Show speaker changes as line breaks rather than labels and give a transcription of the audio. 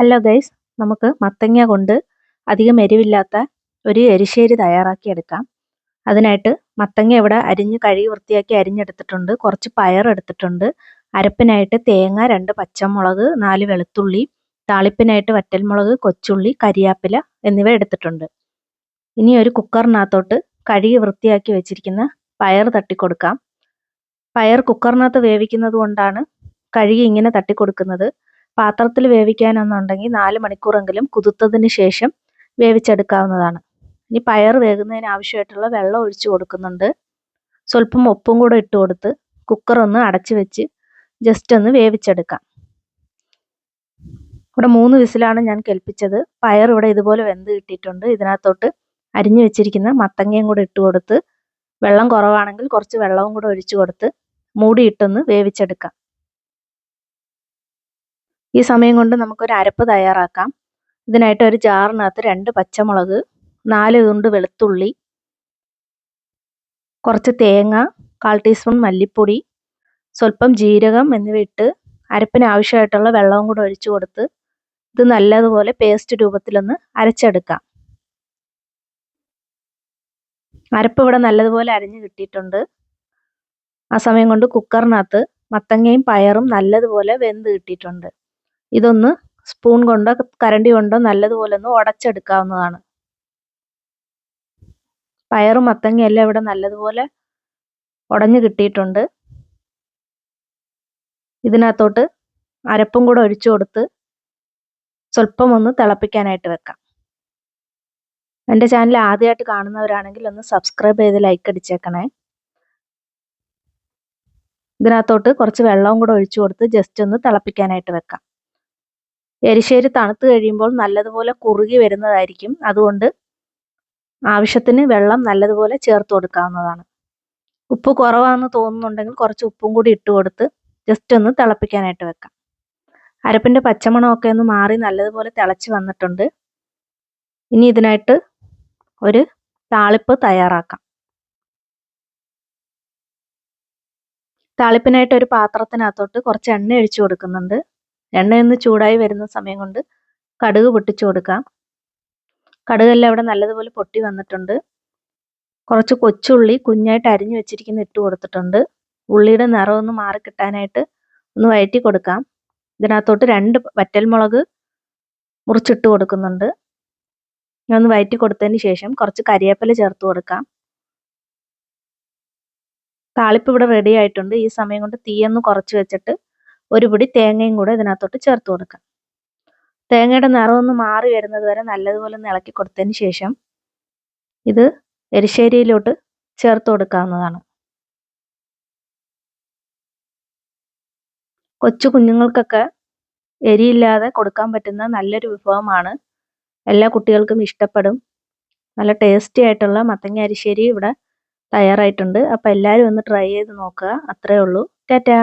Hello guys നമുക്ക് മത്തങ്ങ കൊണ്ട് അധികം എരിവില്ലാത്ത ഒരു എരിശ്ശേരി തയ്യാറാക്കിയെടുക്കാം അതിനായിട്ട് മത്തങ്ങ ഇവിടെ അരിഞ്ഞ് കഴുകി വൃത്തിയാക്കി അരിഞ്ഞെടുത്തിട്ടുണ്ട്. കുറച്ച് പയർ എടുത്തിട്ടുണ്ട്. അരപ്പിനായിട്ട് തേങ്ങ രണ്ട് പച്ചമുളക് നാല് വെളുത്തുള്ളി താളിപ്പിനായിട്ട് വറ്റൽമുളക് കൊച്ചുള്ളി കരിയാപ്പില എന്നിവ എടുത്തിട്ടുണ്ട്. ഇനി ഒരു കുക്കറിനകത്തോട്ട് കഴുകി വൃത്തിയാക്കി വെച്ചിരിക്കുന്ന പയർ തട്ടിക്കൊടുക്കാം. പയർ കുക്കറിനകത്ത് വേവിക്കുന്നത് കൊണ്ടാണ് കഴുകി ഇങ്ങനെ തട്ടിക്കൊടുക്കുന്നത്. പാത്രത്തിൽ വേവിക്കാനെന്നുണ്ടെങ്കിൽ നാല് മണിക്കൂറെങ്കിലും കുതിർത്തതിന് ശേഷം വേവിച്ചെടുക്കാവുന്നതാണ്. ഇനി പയർ വേകുന്നതിന് ആവശ്യമായിട്ടുള്ള വെള്ളം ഒഴിച്ചു കൊടുക്കുന്നുണ്ട്. സ്വല്പം ഉപ്പും കൂടെ ഇട്ട് കൊടുത്ത് കുക്കർ ഒന്ന് അടച്ചു വെച്ച് ജസ്റ്റ് ഒന്ന് വേവിച്ചെടുക്കാം. ഇവിടെ മൂന്ന് വിസിലാണ് ഞാൻ കേൾപ്പിച്ചത് പയർ ഇവിടെ ഇതുപോലെ വെന്ത് കിട്ടിയിട്ടുണ്ട്. ഇതിനകത്തോട്ട് അരിഞ്ഞു വെച്ചിരിക്കുന്ന മത്തങ്ങയും കൂടെ ഇട്ട് കൊടുത്ത് വെള്ളം കുറവാണെങ്കിൽ കുറച്ച് വെള്ളവും കൂടെ ഒഴിച്ചു കൊടുത്ത് മൂടിയിട്ടൊന്ന് വേവിച്ചെടുക്കാം. ഈ സമയം കൊണ്ട് നമുക്കൊരു അരപ്പ് തയ്യാറാക്കാം. ഇതിനായിട്ട് ഒരു ജാറിനകത്ത് രണ്ട് പച്ചമുളക് നാല് തുണ്ട് വെളുത്തുള്ളി കുറച്ച് തേങ്ങ കാൽ ടീസ്പൂൺ മല്ലിപ്പൊടി സ്വല്പം ജീരകം എന്നിവ ഇട്ട് അരപ്പിന് ആവശ്യമായിട്ടുള്ള വെള്ളവും കൂടെ ഒഴിച്ചു കൊടുത്ത് ഇത് നല്ലതുപോലെ പേസ്റ്റ് രൂപത്തിലൊന്ന് അരച്ചെടുക്കാം. അരപ്പ് ഇവിടെ നല്ലതുപോലെ അരിഞ്ഞു കിട്ടിയിട്ടുണ്ട്. ആ സമയം കൊണ്ട് കുക്കറിനകത്ത് മത്തങ്ങയും പയറും നല്ലതുപോലെ വെന്ത് കിട്ടിയിട്ടുണ്ട്. ഇതൊന്ന് സ്പൂൺ കൊണ്ടോ കരണ്ടി കൊണ്ടോ നല്ലതുപോലെ ഒന്ന് ഉടച്ചെടുക്കാവുന്നതാണ് പയറും മത്തങ്ങയെല്ലാം ഇവിടെ നല്ലതുപോലെ ഉടഞ്ഞു കിട്ടിയിട്ടുണ്ട്. ഇതിനകത്തോട്ട് അരപ്പും കൂടെ ഒഴിച്ചു കൊടുത്ത് സ്വല്പം ഒന്ന് തിളപ്പിക്കാനായിട്ട് വെക്കാം. എന്റെ ചാനൽ ആദ്യമായിട്ട് കാണുന്നവരാണെങ്കിൽ ഒന്ന് സബ്സ്ക്രൈബ് ചെയ്ത് ലൈക്ക് അടിച്ചേക്കണേ. ഇതിനകത്തോട്ട് കുറച്ച് വെള്ളവും കൂടെ ഒഴിച്ചു കൊടുത്ത് ജസ്റ്റ് ഒന്ന് തിളപ്പിക്കാനായിട്ട് വെക്കാം. എരിശ്ശേരി തണുത്ത് കഴിയുമ്പോൾ നല്ലതുപോലെ കുറുകി വരുന്നതായിരിക്കും. അതുകൊണ്ട് ആവശ്യത്തിന് വെള്ളം നല്ലതുപോലെ ചേർത്ത് കൊടുക്കാവുന്നതാണ്. ഉപ്പ് കുറവാണെന്ന് തോന്നുന്നുണ്ടെങ്കിൽ കുറച്ച് ഉപ്പും കൂടി ഇട്ട് കൊടുത്ത് ജസ്റ്റ് ഒന്ന് തിളപ്പിക്കാനായിട്ട് വെക്കാം. അരപ്പിന്റെ പച്ചമണമൊക്കെ ഒന്ന് മാറി നല്ലതുപോലെ തിളച്ച് വന്നിട്ടുണ്ട്. ഇനി ഇതിനായിട്ട് ഒരു താളിപ്പ് തയ്യാറാക്കാം. താളിപ്പിനായിട്ട് ഒരു പാത്രത്തിനകത്തോട്ട് കുറച്ച് എണ്ണ ഒഴിച്ചു കൊടുക്കുന്നുണ്ട്. എണ്ണയൊന്ന് ചൂടായി വരുന്ന സമയം കൊണ്ട് കടുക് പൊട്ടിച്ചു കൊടുക്കാം. കടുകെല്ലാം അവിടെ നല്ലതുപോലെ പൊട്ടി വന്നിട്ടുണ്ട്. കുറച്ച് കൊച്ചുള്ളി കുഞ്ഞായിട്ട് അരിഞ്ഞു വെച്ചിരിക്കുന്ന ഇട്ട് കൊടുത്തിട്ടുണ്ട്. ഉള്ളിയുടെ നിറം ഒന്ന് മാറി കിട്ടാനായിട്ട് ഒന്ന് വയറ്റി കൊടുക്കാം. ഇതിനകത്തോട്ട് രണ്ട് വറ്റൽമുളക് മുറിച്ചിട്ട് കൊടുക്കുന്നുണ്ട്. ഒന്ന് വയറ്റി കൊടുത്തതിന് ശേഷം കുറച്ച് കരിയേപ്പില ചേർത്ത് കൊടുക്കാം. താളിപ്പ് ഇവിടെ റെഡി ആയിട്ടുണ്ട്. ഈ സമയം കൊണ്ട് തീയൊന്ന് കുറച്ച് വെച്ചിട്ട് ഒരു പിടി തേങ്ങയും കൂടെ ഇതിനകത്തോട്ട് ചേർത്ത് കൊടുക്കാം തേങ്ങയുടെ നിറമൊന്ന് മാറി വരുന്നത് വരെ നല്ലതുപോലെ ഒന്ന് ഇളക്കി കൊടുത്തതിന് ശേഷം ഇത് എരിശ്ശേരിയിലോട്ട് ചേർത്ത് കൊടുക്കാവുന്നതാണ്. കൊച്ചു കുഞ്ഞുങ്ങൾക്കൊക്കെ എരിയില്ലാതെ കൊടുക്കാൻ പറ്റുന്ന നല്ലൊരു വിഭവമാണ്. എല്ലാ കുട്ടികൾക്കും ഇഷ്ടപ്പെടും. നല്ല ടേസ്റ്റി ആയിട്ടുള്ള മത്തങ്ങ അരിശ്ശേരി ഇവിടെ തയ്യാറായിട്ടുണ്ട്. അപ്പോൾ എല്ലാവരും ഒന്ന് ട്രൈ ചെയ്ത് നോക്കുക. അത്രേ ഉള്ളൂ. ടാറ്റാ.